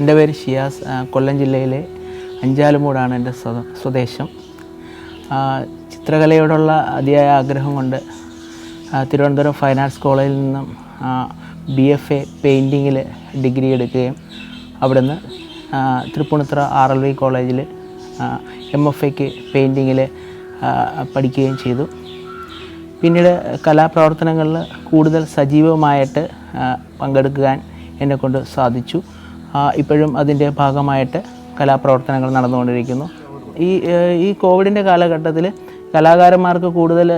എന്റെ പേര് ഷിയാസ് കൊല്ലം ജില്ലയിലെ അഞ്ചാലുമൂടാണ് എന്റെ സ്വ സ്വദേശം. ചിത്രകലയോടുള്ള അതിയായ ആഗ്രഹം കൊണ്ട് തിരുവനന്തപുരം ഫൈൻ ആർട്സ് കോളേജിൽ നിന്നും ബി എഫ് എ പെയിന്റിങ്ങിൽ ഡിഗ്രി എടുക്കുകയും അവിടുന്ന് തൃപ്പൂണിത്തുറ ആർ എൽ വി കോളേജിൽ എം എഫ് എക്ക് പെയിന്റിങ്ങിൽ പഠിക്കുകയും ചെയ്തു. പിന്നീട് കലാപ്രവർത്തനങ്ങളിൽ കൂടുതൽ സജീവമായിട്ട് പങ്കെടുക്കാൻ എന്നെക്കൊണ്ട് സാധിച്ചു. ഇപ്പോഴും അതിന്റെ ഭാഗമായിട്ട് കലാപ്രവർത്തനങ്ങൾ നടന്നുകൊണ്ടിരിക്കുന്നു. ഈ ഈ കോവിഡിന്റെ കാലഘട്ടത്തിൽ കലാകാരന്മാർക്ക് കൂടുതൽ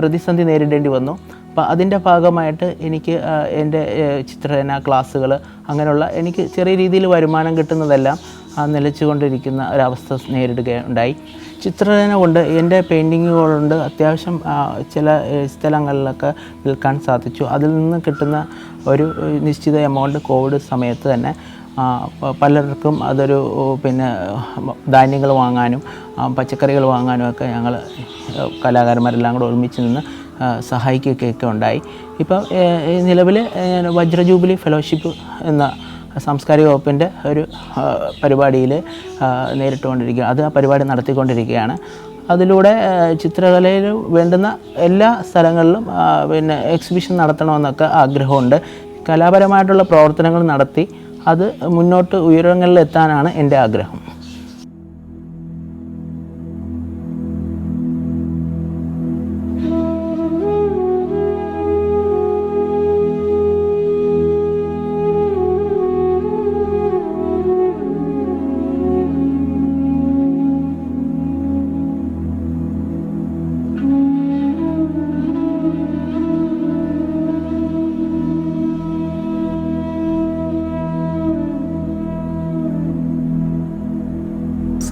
പ്രതിസന്ധി നേരിടേണ്ടി വന്നു. അപ്പോൾ അതിന്റെ ഭാഗമായിട്ട് എനിക്ക് എന്റെ ചിത്രരചന ക്ലാസ്സുകൾ അങ്ങനെയുള്ള എനിക്ക് ചെറിയ രീതിയിൽ വരുമാനം കിട്ടുന്നതെല്ലാം നിലച്ചുകൊണ്ടിരിക്കുന്ന ഒരവസ്ഥ നേരിടുകയുണ്ടായി ചിത്രരചന കൊണ്ട് എന്റെ പെയിന്റിങ്ങുകൾ കൊണ്ട് അത്യാവശ്യം ചില സ്ഥലങ്ങളിലൊക്കെ വിൽക്കാൻ സാധിച്ചു. അതിൽ നിന്ന് കിട്ടുന്ന ഒരു നിശ്ചിത എമൗണ്ട് കോവിഡ് സമയത്ത് തന്നെ പലർക്കും അതൊരു പിന്നെ ധാന്യങ്ങൾ വാങ്ങാനും പച്ചക്കറികൾ വാങ്ങാനും ഒക്കെ ഞങ്ങൾ കലാകാരന്മാരെല്ലാം കൂടെ ഒരുമിച്ച് നിന്ന് സഹായിക്കുകയൊക്കെ ഉണ്ടായി. ഇപ്പം നിലവിൽ വജ്ര ജൂബിലി ഫെലോഷിപ്പ് എന്ന സാംസ്കാരിക വകുപ്പിന്റെ ഒരു പരിപാടിയിൽ നേരിട്ടുകൊണ്ടിരിക്കുക അത് ആ പരിപാടി നടത്തിക്കൊണ്ടിരിക്കുകയാണ്. അതിലൂടെ ചിത്രകലയിൽ വേണ്ടുന്ന എല്ലാ സ്ഥലങ്ങളിലും പിന്നെ എക്സിബിഷൻ നടത്തണമെന്നൊക്കെ ആഗ്രഹമുണ്ട്. കലാപരമായിട്ടുള്ള പ്രവർത്തനങ്ങൾ നടത്തി അത് മുന്നോട്ട് ഉയരങ്ങളിൽ എത്താനാണ് എന്റെ ആഗ്രഹം.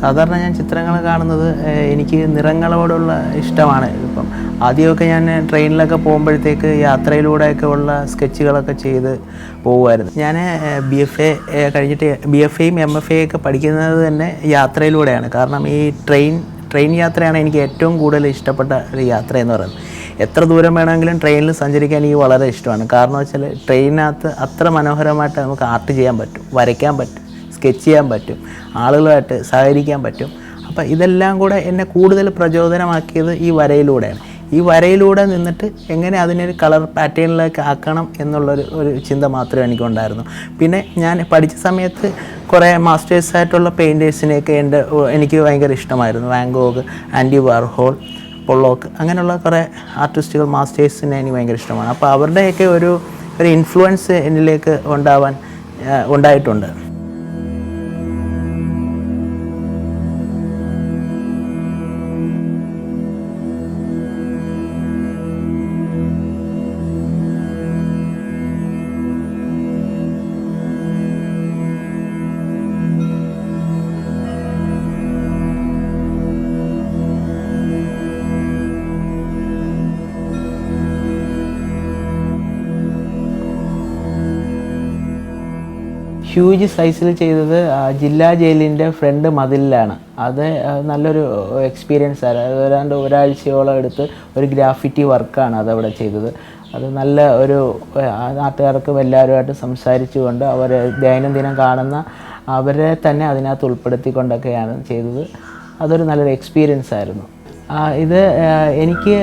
സാധാരണ ഞാൻ ചിത്രങ്ങൾ കാണുന്നത് എനിക്ക് നിറങ്ങളോടുള്ള ഇഷ്ടമാണ്. ഇപ്പം ആദ്യമൊക്കെ ഞാൻ ട്രെയിനിലൊക്കെ പോകുമ്പോഴത്തേക്ക് യാത്രയിലൂടെയൊക്കെ ഉള്ള സ്കെച്ചുകളൊക്കെ ചെയ്ത് പോകുമായിരുന്നു. ഞാൻ ബി എഫ് എ കഴിഞ്ഞിട്ട് ബി എഫ് എയും എം എഫ് എ ഒക്കെ പഠിക്കുന്നത് തന്നെ യാത്രയിലൂടെയാണ്. കാരണം ഈ ട്രെയിൻ ട്രെയിൻ യാത്രയാണ് എനിക്ക് ഏറ്റവും കൂടുതൽ ഇഷ്ടപ്പെട്ട ഒരു യാത്ര എന്ന് പറയുന്നത്. എത്ര ദൂരം വേണമെങ്കിലും ട്രെയിനിൽ സഞ്ചരിക്കാൻ എനിക്ക് വളരെ ഇഷ്ടമാണ്. കാരണം വെച്ചാൽ ട്രെയിനകത്ത് അത്ര മനോഹരമായിട്ട് നമുക്ക് ആർട്ട് ചെയ്യാൻ പറ്റും വരയ്ക്കാൻ പറ്റും. സ്കെച്ച് ചെയ്യാൻ പറ്റും ആളുകളുമായിട്ട് സഹകരിക്കാൻ പറ്റും. അപ്പം ഇതെല്ലാം കൂടെ എന്നെ കൂടുതൽ പ്രചോദനമാക്കിയത് ഈ വരയിലൂടെയാണ്. ഈ വരയിലൂടെ നിന്നിട്ട് എങ്ങനെ അതിനൊരു കളർ പാറ്റേണിലേക്ക് ആക്കണം എന്നുള്ളൊരു ഒരു ചിന്ത മാത്രമേ എനിക്കുണ്ടായിരുന്നു. പിന്നെ ഞാൻ പഠിച്ച സമയത്ത് കുറേ മാസ്റ്റേഴ്സ് ആയിട്ടുള്ള പെയിന്റേഴ്സിനെയൊക്കെ എന്റെ എനിക്ക് ഭയങ്കര ഇഷ്ടമായിരുന്നു. വാങ്കോഗ് ആന്റി വാർഹോൾ പൊള്ളോക്ക് അങ്ങനെയുള്ള കുറേ ആർട്ടിസ്റ്റുകൾ മാസ്റ്റേഴ്സിനെ എനിക്ക് ഭയങ്കര ഇഷ്ടമാണ്. അപ്പോൾ അവരുടെയൊക്കെ ഒരു ഒരു ഇൻഫ്ലുവൻസ് എന്നിലേക്ക് ഉണ്ടാവാൻ ഉണ്ടായിട്ടുണ്ട്. ഹ്യൂജ് സൈസിൽ ചെയ്തത് ജില്ലാ ജയിലിന്റെ ഫ്രണ്ട് മതിലിലാണ്. അത് നല്ലൊരു എക്സ്പീരിയൻസ് ആയിരുന്നു ഏതാണ്ട് ഒരാഴ്ചയോളം എടുത്ത് ഒരു ഗ്രാഫിറ്റി വർക്കാണ് അതവിടെ ചെയ്തത്. അത് നല്ല ഒരു നാട്ടുകാർക്കും എല്ലാവരുമായിട്ട് സംസാരിച്ചുകൊണ്ട് അവർ ദൈനംദിനം കാണുന്ന അവരെ തന്നെ അതിനകത്ത് ഉൾപ്പെടുത്തിക്കൊണ്ടൊക്കെയാണ് ചെയ്തത്. അതൊരു നല്ലൊരു എക്സ്പീരിയൻസ് ആയിരുന്നു. ഇത് എനിക്ക്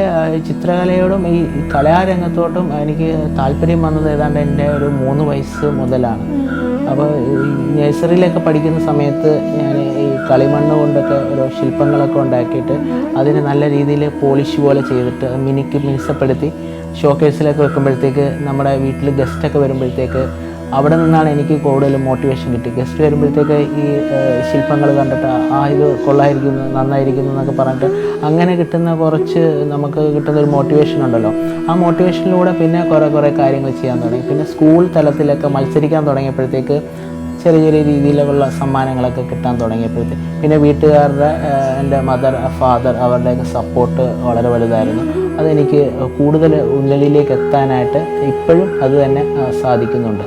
ചിത്രകലയോടും ഈ കലാരംഗത്തോട്ടും എനിക്ക് താല്പര്യം വന്നത് ഏതാണ്ട് എന്റെ ഒരു മൂന്ന് വയസ്സ് മുതലാണ്. അപ്പോൾ നഴ്സറിയിലൊക്കെ പഠിക്കുന്ന സമയത്ത് ഞാൻ ഈ കളിമണ്ണ് കൊണ്ടൊക്കെ ഓരോ ശില്പങ്ങളൊക്കെ ഉണ്ടാക്കിയിട്ട് അതിന് നല്ല രീതിയിൽ പോളിഷ് പോലെ ചെയ്തിട്ട് മിനിക്ക് മിനുസപ്പെടുത്തി ഷോക്കേസിലൊക്കെ വെക്കുമ്പോഴത്തേക്ക് നമ്മുടെ വീട്ടിൽ ഗസ്റ്റൊക്കെ വരുമ്പോഴത്തേക്ക് അവിടെ നിന്നാണ് എനിക്ക് കൂടുതൽ മോട്ടിവേഷൻ കിട്ടി ഗസ്റ്റ് വരുമ്പോഴത്തേക്ക് ഈ ശില്പങ്ങൾ കണ്ടിട്ട് ആ ഇത് കൊള്ളായിരിക്കുന്നു നന്നായിരിക്കുന്നു എന്നൊക്കെ പറഞ്ഞിട്ട് അങ്ങനെ കിട്ടുന്ന കുറച്ച് നമുക്ക് കിട്ടുന്ന ഒരു മോട്ടിവേഷൻ ഉണ്ടല്ലോ. ആ മോട്ടിവേഷനിലൂടെ പിന്നെ കുറേ കുറേ കാര്യങ്ങൾ ചെയ്യാൻ തുടങ്ങി. പിന്നെ സ്കൂൾ തലത്തിലൊക്കെ മത്സരിക്കാൻ തുടങ്ങിയപ്പോഴത്തേക്ക് ചെറിയ ചെറിയ രീതിയിലുള്ള സമ്മാനങ്ങളൊക്കെ കിട്ടാൻ തുടങ്ങിയപ്പോഴത്തേക്ക് പിന്നെ വീട്ടുകാരുടെ എന്റെ മദർ ഫാദർ അവരുടെയൊക്കെ സപ്പോർട്ട് വളരെ വലുതായിരുന്നു. അതെനിക്ക് കൂടുതൽ ഉന്നതിയിലേക്ക് എത്താനായിട്ട് ഇപ്പോഴും അത് തന്നെ സാധിക്കുന്നുണ്ട്.